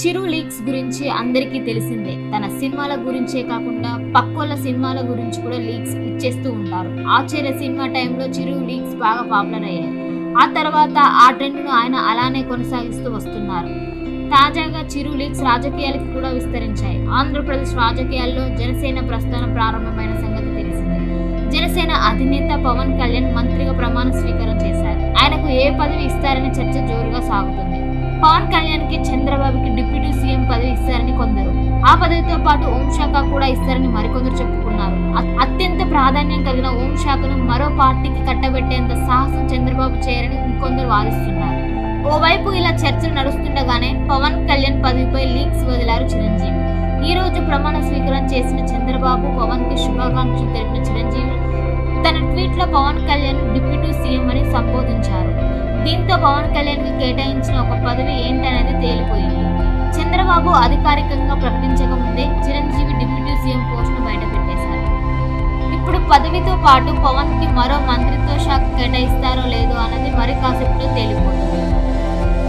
చిరు leaks గురించి అందరికీ తెలిసిందే. తన సినిమాల గురించే కాకుండా పక్కోళ్ళ సినిమాల గురించి కూడా లీక్స్ ఇచ్చేస్తూ ఉంటారు. ఆశ్చర్య సినిమా టైంలో చిరు లీక్స్ బాగా పాపులర్ అయ్యాయి. ఆ తర్వాత ఆ ట్రెండ్ను ఆయన అలానే కొనసాగిస్తూ వస్తున్నారు. తాజాగా చిరు లీక్స్ రాజకీయాలకు కూడా విస్తరించాయి. ఆంధ్రప్రదేశ్ రాజకీయాల్లో జనసేన ప్రస్థానం ప్రారంభమైన సంగతి తెలిసిందే. జనసేన అధినేత పవన్ కళ్యాణ్ మంత్రిగా ప్రమాణ స్వీకారం చేశారు. ఆయనకు ఏ పదవి ఇస్తారనే చర్చ జోరుగా సాగుతుంది. పవన్ కళ్యాణ్ పదవితో పాటు ఓం శాఖ కూడా ఇస్తారని మరికొందరు చెప్పుకున్నారు. అత్యంత ప్రాధాన్యం కలిగిన ఓం శాఖను మరో పార్టీకి కట్టబెట్టేంత సాహసం చంద్రబాబు చేయరని ఇంకొందరు వాదిస్తున్నారు. ఓవైపు ఇలా చర్చలు నడుస్తుండగానే పవన్ కళ్యాణ్ పదవిపై లీక్స్ వదిలారు చిరంజీవి. ఈ రోజు ప్రమాణ స్వీకారం చేసిన చంద్రబాబు పవన్కి శుభాకాంక్షలు తెలిపిన చిరంజీవి తన ట్వీట్లో పవన్ కళ్యాణ్ డిప్యూటీ సీఎం అని సంబోధించారు. దీంతో పవన్ కళ్యాణ్ కేటాయించిన ఒక పదవి ఏంటనేది తేలిపోయింది. చంద్రబాబు అధికారికంగా ప్రకటించారు పదవితో పాటు పవన్కి మరో మంత్రిత్వ శాఖ